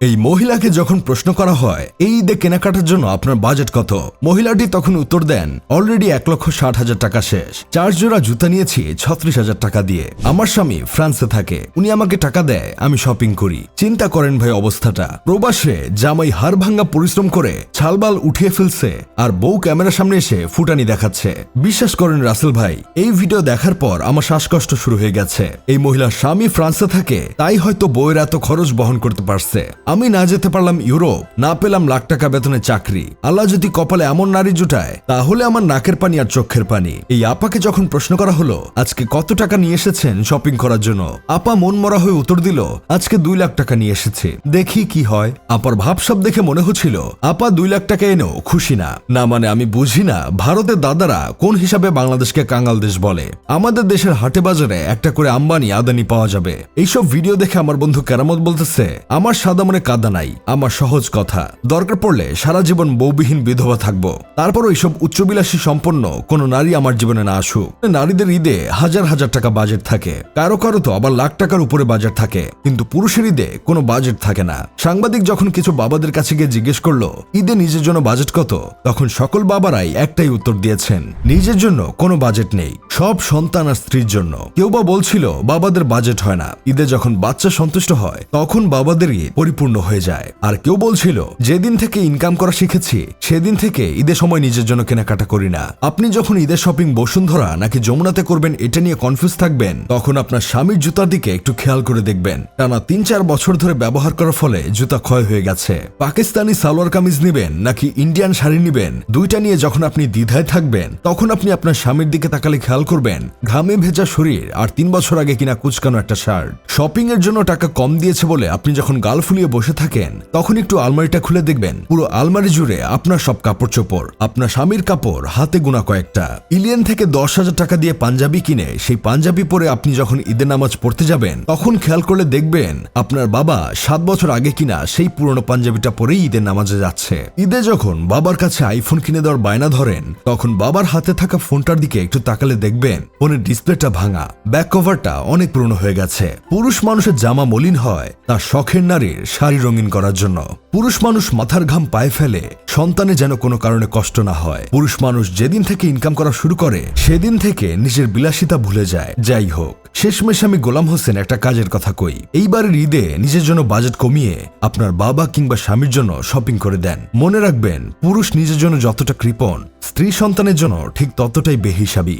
এই মহিলাকে যখন প্রশ্ন করা হয়, এই ঈদে কেনাকাটার জন্য আপনার বাজেট কত? মহিলাটি তখন উত্তর দেন, অলরেডি এক লক্ষ ষাট হাজার টাকা শেষ। চার জোড়া জুতা নিয়েছি, ছত্রিশ হাজার টাকা দিয়ে। আমার স্বামী ফ্রান্সে থাকে, উনি আমাকে টাকা দেয়, আমি শপিং করি। চিন্তা করেন ভাই অবস্থাটা। প্রবাসে জামাই হাড় ভাঙ্গা পরিশ্রম করে ছালবাল উঠিয়ে ফেলছে আর বউ ক্যামেরার সামনে এসে ফুটানি দেখাচ্ছে। বিশ্বাস করেন রাসেল ভাই, এই ভিডিও দেখার পর আমার শ্বাসকষ্ট শুরু হয়ে গেছে। এই মহিলার স্বামী ফ্রান্সে থাকে, তাই হয়তো বউয়ের এত খরচ বহন করতে পারছে। আমি না যেতে পারলাম ইউরোপ, না পেলাম লাখ টাকা বেতনের চাকরি। আল্লাহ যদি কপালে এমন নারী জুটায়, তাহলে আমার নাকের পানি আর চোখের পানি। এই আপাকে যখন প্রশ্ন করা হলো, আজকে কত টাকা নিয়ে এসেছেন শপিং করার জন্য? আপা মন মরা হয়ে উত্তর দিল, আজকে দুই লাখ টাকা নিয়ে এসেছে। দেখি কি হয়। আপার ভাবসাব দেখে মনে হচ্ছিল, আপা দুই লাখ টাকা এনেও খুশি না। না মানে আমি বুঝি না ভারতের দাদারা কোন হিসাবে বাংলাদেশকে কাঙ্গাল দেশ বলে। আমাদের দেশের হাটে বাজারে একটা করে আম্বানি আদানি পাওয়া যাবে। এইসব ভিডিও দেখে আমার বন্ধু কেরামত বলতেছে, আমার সাদা মনে কাদা নাই, আমার সহজ কথা। দরকার পড়লে সারা জীবন বউবিহীন বিধবা থাকব। তারপর এইসব উচ্চবিলাসী সম্পন্ন কোনো নারী আমার জীবনে না আসুক। নারীদের ঈদে হাজার হাজার টাকা বাজেট থাকে। কারও কারও তো আবার লাখ টাকার উপরে বাজেট থাকে। কিন্তু পুরুষের ঈদে কোনো বাজেট থাকে না। সাংবাদিক যখন কিছু বাবাদের কাছে গিয়ে জিজ্ঞেস করল, ঈদে নিজের জন্য বাজেট কত? তখন সকল বাবারাই একটাই উত্তর দিয়েছেন, নিজের জন্য কোনো বাজেট নেই, সব সন্তান আর স্ত্রীর জন্য। কেউ বা বলছিল, বাবাদের বাজেট হয় না। ঈদে যখন বাচ্চা সন্তুষ্ট হয়, তখন বাবাদের ঈদ পরিপূর্ণ হয়ে যায়। আর কেউ বলছিল, যেদিন থেকে ইনকাম করা শিখেছি, সেদিন থেকে ঈদের সময় নিজের জন্য কেনাকাটা করি না। আপনি যখন ঈদের শপিং বসুন্ধরা নাকি যমুনাতে করবেন, এটা নিয়ে কনফিউজ থাকবেন। তখন আপনার স্বামীর জুতার দিকে একটু খেয়াল করে দেখবেন। টানা তিন চার বছর ধরে ব্যবহার করার ফলে জুতা ক্ষয় হয়ে গেছে। পাকিস্তানি সালোয়ার কামিজ নিবেন নাকি ইন্ডিয়ান শাড়ি নিবেন? দুইটা নিয়ে যখন আপনি দ্বিধায় থাকবেন, তখন আপনি আপনার স্বামীর দিকে তাকালে খেয়াল করবেন, ঘামে ভেজা শরীর আর তিন বছর আগে কিনা কুচকানো একটা শার্ট। শপিং এর জন্য টাকা কম দিয়েছে বলে আপনি যখন গাল ফুলিয়ে বসে থাকেন, তখন একটু আলমারিটা খুলে দেখবেন। পুরো আলমারি জুড়ে আপনার সব কাপড় চোপড়, আপনার স্বামীর কাপড়, হাতে গোনা কয়েকটা। ইলিয়ান থেকে দশ হাজার টাকা দিয়ে পাঞ্জাবি কিনে সেই পাঞ্জাবি পরে আপনি যখন ঈদের নামাজ পড়তে যাবেন, তখন খেয়াল করলে দেখবেন, আপনার বাবা সাত বছর আগে কিনা সেই পুরনো পাঞ্জাবিটা পরেই ঈদের নামাজে যাচ্ছে। ঈদে যখন বাবার কাছে আইফোন কিনে দেওয়ার বায়না ধরেন, তখন বাবার হাতে থাকা ফোনটার দিকে একটু তাকালে দেখবেন, ফোনের ডিসপ্লেটা ভাঙা ব্যাক কভারটা অনেক পুরনো হয়ে গেছে। পুরুষ মানুষের জামা মলিন হয় তার শখের নারীর শাড়ি রঙিন করার জন্য। পুরুষ মানুষ মাথার ঘাম পায়ে ফেলে, সন্তানে যেন কোনো কারণে কষ্ট না হয়। পুরুষ মানুষ যেদিন থেকে ইনকাম করা শুরু করে, সেদিন থেকে নিজের বিলাসিতা ভুলে যায়। যাই হোক, শেষমেশ আমি গোলাম হোসেন একটা কাজের কথা কই। এইবারের ঈদে নিজের জন্য বাজেট কমিয়ে আপনার বাবা কিংবা স্বামীর জন্য শপিং করে দেন। মনে রাখবেন পুরুষ নিজের জন্য যতটা কৃপণ স্ত্রী সন্তানের জন্য ঠিক ততটাই বেহিসাবি।